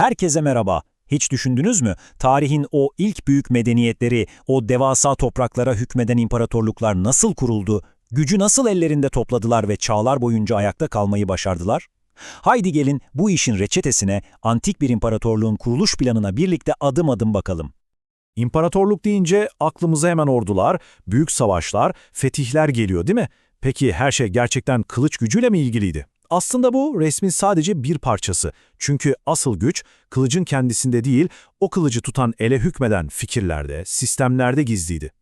Herkese merhaba. Hiç düşündünüz mü? Tarihin o ilk büyük medeniyetleri, o devasa topraklara hükmeden imparatorluklar nasıl kuruldu? Gücü nasıl ellerinde topladılar ve çağlar boyunca ayakta kalmayı başardılar? Haydi gelin bu işin reçetesine, antik bir imparatorluğun kuruluş planına birlikte adım adım bakalım. İmparatorluk deyince aklımıza hemen ordular, büyük savaşlar, fetihler geliyor değil mi? Peki her şey gerçekten kılıç gücüyle mi ilgiliydi? Aslında bu resmin sadece bir parçası. Çünkü asıl güç kılıcın kendisinde değil, o kılıcı tutan ele hükmeden fikirlerde, sistemlerde gizliydi.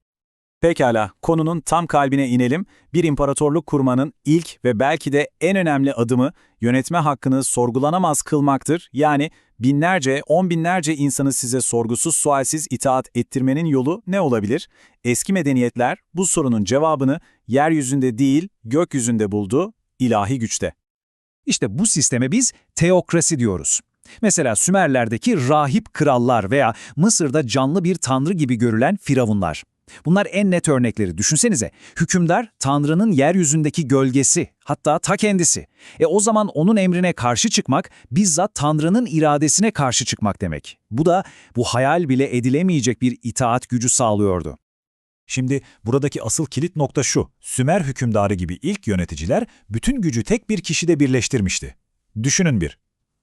Pekala, konunun tam kalbine inelim. Bir imparatorluk kurmanın ilk ve belki de en önemli adımı yönetme hakkını sorgulanamaz kılmaktır. Yani binlerce, on binlerce insanı size sorgusuz sualsiz itaat ettirmenin yolu ne olabilir? Eski medeniyetler bu sorunun cevabını yeryüzünde değil, gökyüzünde buldu, ilahi güçte. İşte bu sisteme biz teokrasi diyoruz. Mesela Sümerlerdeki rahip krallar veya Mısır'da canlı bir tanrı gibi görülen firavunlar. Bunlar en net örnekleri. Düşünsenize, hükümdar Tanrı'nın yeryüzündeki gölgesi, hatta ta kendisi. E o zaman onun emrine karşı çıkmak, bizzat Tanrı'nın iradesine karşı çıkmak demek. Bu da bu hayal bile edilemeyecek bir itaat gücü sağlıyordu. Şimdi buradaki asıl kilit nokta şu. Sümer hükümdarı gibi ilk yöneticiler bütün gücü tek bir kişide birleştirmişti. Düşünün bir.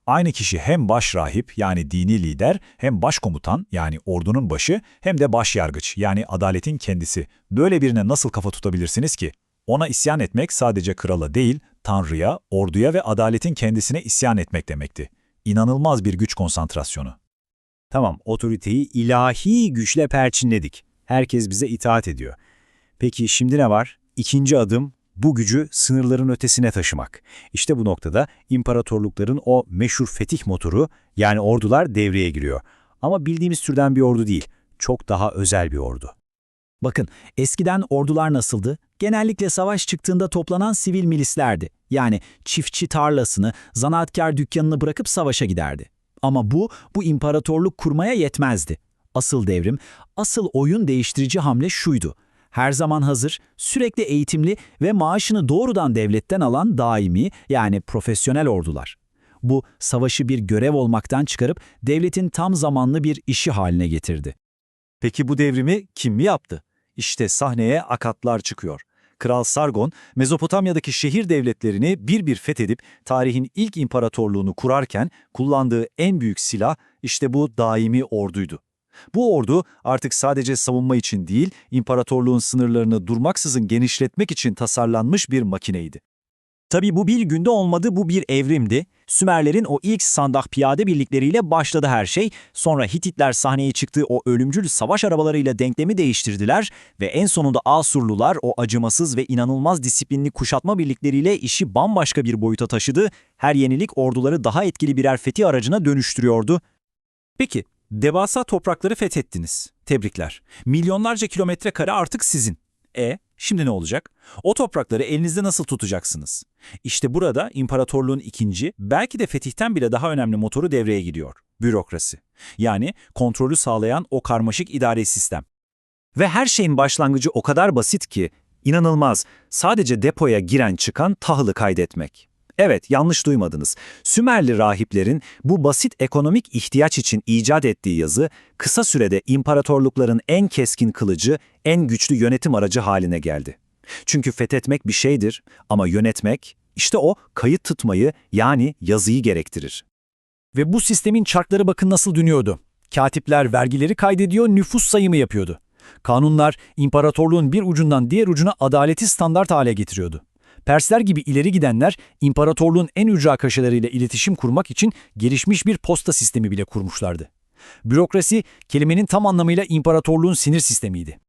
Aynı kişi hem baş rahip yani dini lider, hem başkomutan yani ordunun başı, hem de baş yargıç yani adaletin kendisi. Böyle birine nasıl kafa tutabilirsiniz ki? Ona isyan etmek sadece krala değil, tanrıya, orduya ve adaletin kendisine isyan etmek demekti. İnanılmaz bir güç konsantrasyonu. Tamam, otoriteyi ilahi güçle perçinledik. Herkes bize itaat ediyor. Peki şimdi ne var? İkinci adım bu gücü sınırların ötesine taşımak. İşte bu noktada imparatorlukların o meşhur fetih motoru yani ordular devreye giriyor. Ama bildiğimiz türden bir ordu değil, çok daha özel bir ordu. Bakın, eskiden ordular nasıldı? Genellikle savaş çıktığında toplanan sivil milislerdi. Yani çiftçi tarlasını, zanaatkar dükkanını bırakıp savaşa giderdi. Ama bu, bu imparatorluk kurmaya yetmezdi. Asıl devrim, asıl oyun değiştirici hamle şuydu. Her zaman hazır, sürekli eğitimli ve maaşını doğrudan devletten alan daimi yani profesyonel ordular. Bu, savaşı bir görev olmaktan çıkarıp devletin tam zamanlı bir işi haline getirdi. Peki bu devrimi kim mi yaptı? İşte sahneye akatlar çıkıyor. Kral Sargon, Mezopotamya'daki şehir devletlerini bir bir fethedip tarihin ilk imparatorluğunu kurarken kullandığı en büyük silah işte bu daimi orduydu. Bu ordu artık sadece savunma için değil, imparatorluğun sınırlarını durmaksızın genişletmek için tasarlanmış bir makineydi. Tabii bu bir günde olmadı, bu bir evrimdi. Sümerlerin o ilk sandak piyade birlikleriyle başladı her şey. Sonra Hititler sahneye çıktığı o ölümcül savaş arabalarıyla denklemi değiştirdiler ve en sonunda Asurlular o acımasız ve inanılmaz disiplinli kuşatma birlikleriyle işi bambaşka bir boyuta taşıdı. Her yenilik orduları daha etkili birer fethi aracına dönüştürüyordu. Peki, devasa toprakları fethettiniz. Tebrikler. Milyonlarca kilometre kare artık sizin. E, şimdi ne olacak? O toprakları elinizde nasıl tutacaksınız? İşte burada imparatorluğun ikinci, belki de fetihten bile daha önemli motoru devreye giriyor. Bürokrasi. Yani kontrolü sağlayan o karmaşık idari sistem. Ve her şeyin başlangıcı o kadar basit ki, inanılmaz, sadece depoya giren çıkan tahılı kaydetmek. Evet, yanlış duymadınız. Sümerli rahiplerin bu basit ekonomik ihtiyaç için icat ettiği yazı, kısa sürede imparatorlukların en keskin kılıcı, en güçlü yönetim aracı haline geldi. Çünkü fethetmek bir şeydir ama yönetmek, işte o kayıt tutmayı yani yazıyı gerektirir. Ve bu sistemin çarkları bakın nasıl dönüyordu. Katipler vergileri kaydediyor, nüfus sayımı yapıyordu. Kanunlar imparatorluğun bir ucundan diğer ucuna adaleti standart hale getiriyordu. Persler gibi ileri gidenler imparatorluğun en ücra kaşeleriyle iletişim kurmak için gelişmiş bir posta sistemi bile kurmuşlardı. Bürokrasi kelimenin tam anlamıyla imparatorluğun sinir sistemiydi.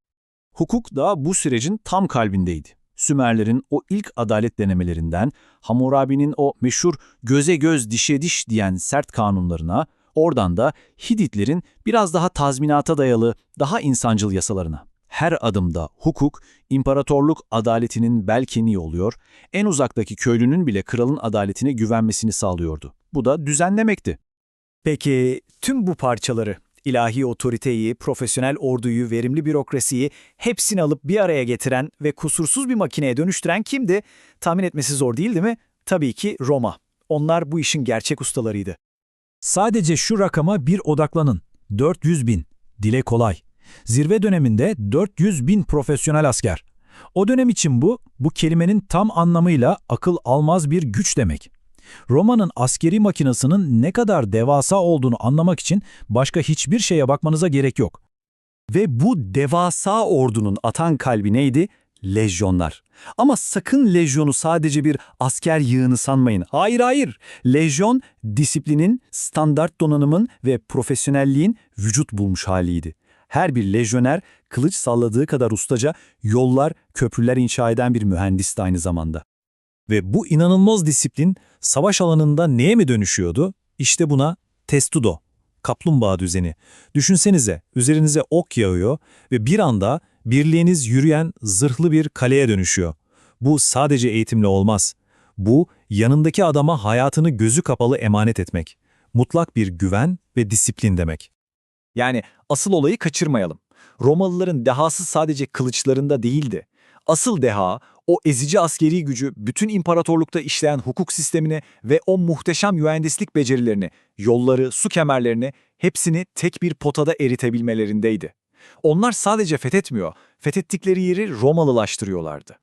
Hukuk da bu sürecin tam kalbindeydi. Sümerlerin o ilk adalet denemelerinden, Hammurabi'nin o meşhur göze göz dişe diş diyen sert kanunlarına, oradan da Hititlerin biraz daha tazminata dayalı, daha insancıl yasalarına. Her adımda hukuk, imparatorluk adaletinin bel kemiği oluyor, en uzaktaki köylünün bile kralın adaletine güvenmesini sağlıyordu. Bu da düzenlemekti. Peki tüm bu parçaları, ilahi otoriteyi, profesyonel orduyu, verimli bürokrasiyi hepsini alıp bir araya getiren ve kusursuz bir makineye dönüştüren kimdi? Tahmin etmesi zor değil değil mi? Tabii ki Roma. Onlar bu işin gerçek ustalarıydı. Sadece şu rakama bir odaklanın. 400 bin. Dile kolay. Zirve döneminde 400 bin profesyonel asker. O dönem için bu, bu kelimenin tam anlamıyla akıl almaz bir güç demek. Roma'nın askeri makinasının ne kadar devasa olduğunu anlamak için başka hiçbir şeye bakmanıza gerek yok. Ve bu devasa ordunun atan kalbi neydi? Lejyonlar. Ama sakın lejyonu sadece bir asker yığını sanmayın. Hayır hayır. Lejyon disiplinin, standart donanımın ve profesyonelliğin vücut bulmuş haliydi. Her bir lejyoner kılıç salladığı kadar ustaca yollar, köprüler inşa eden bir mühendisti aynı zamanda. Ve bu inanılmaz disiplin savaş alanında neye mi dönüşüyordu? İşte buna testudo, kaplumbağa düzeni. Düşünsenize üzerinize ok yağıyor ve bir anda birliğiniz yürüyen zırhlı bir kaleye dönüşüyor. Bu sadece eğitimle olmaz. Bu yanındaki adama hayatını gözü kapalı emanet etmek. Mutlak bir güven ve disiplin demek. Yani asıl olayı kaçırmayalım. Romalıların dehası sadece kılıçlarında değildi. Asıl deha, o ezici askeri gücü bütün imparatorlukta işleyen hukuk sistemini ve o muhteşem mühendislik becerilerini, yolları, su kemerlerini hepsini tek bir potada eritebilmelerindeydi. Onlar sadece fethetmiyor, fethettikleri yeri Romalılaştırıyorlardı.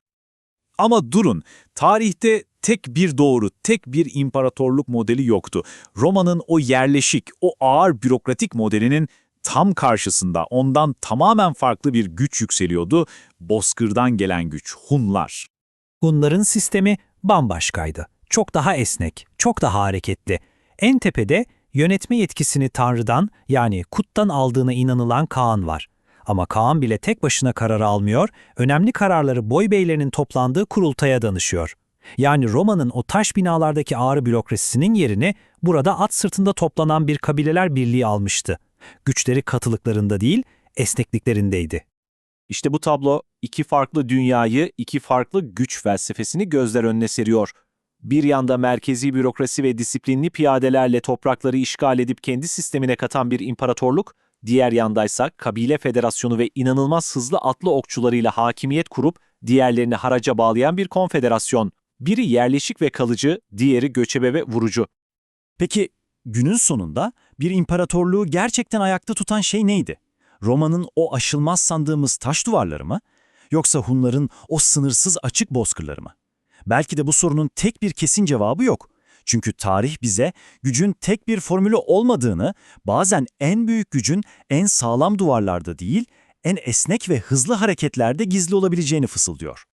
Ama durun, tarihte tek bir doğru, tek bir imparatorluk modeli yoktu. Roma'nın o yerleşik, o ağır bürokratik modelinin tam karşısında ondan tamamen farklı bir güç yükseliyordu. Bozkır'dan gelen güç, Hunlar. Hunların sistemi bambaşkaydı. Çok daha esnek, çok daha hareketli. En tepede yönetme yetkisini Tanrı'dan yani Kut'tan aldığına inanılan Kaan var. Ama Kaan bile tek başına karar almıyor, önemli kararları boy beylerinin toplandığı kurultaya danışıyor. Yani Roma'nın o taş binalardaki ağrı bürokrasisinin yerini burada at sırtında toplanan bir kabileler birliği almıştı. Güçleri katılıklarında değil, esnekliklerindeydi. İşte bu tablo iki farklı dünyayı, iki farklı güç felsefesini gözler önüne seriyor. Bir yanda merkezi bürokrasi ve disiplinli piyadelerle toprakları işgal edip kendi sistemine katan bir imparatorluk, diğer yandaysa kabile federasyonu ve inanılmaz hızlı atlı okçularıyla hakimiyet kurup diğerlerini haraca bağlayan bir konfederasyon. Biri yerleşik ve kalıcı, diğeri göçebe ve vurucu. Peki günün sonunda bir imparatorluğu gerçekten ayakta tutan şey neydi? Roma'nın o aşılmaz sandığımız taş duvarları mı? Yoksa Hunların o sınırsız açık bozkırları mı? Belki de bu sorunun tek bir kesin cevabı yok. Çünkü tarih bize gücün tek bir formülü olmadığını, bazen en büyük gücün en sağlam duvarlarda değil, en esnek ve hızlı hareketlerde gizli olabileceğini fısıldıyor.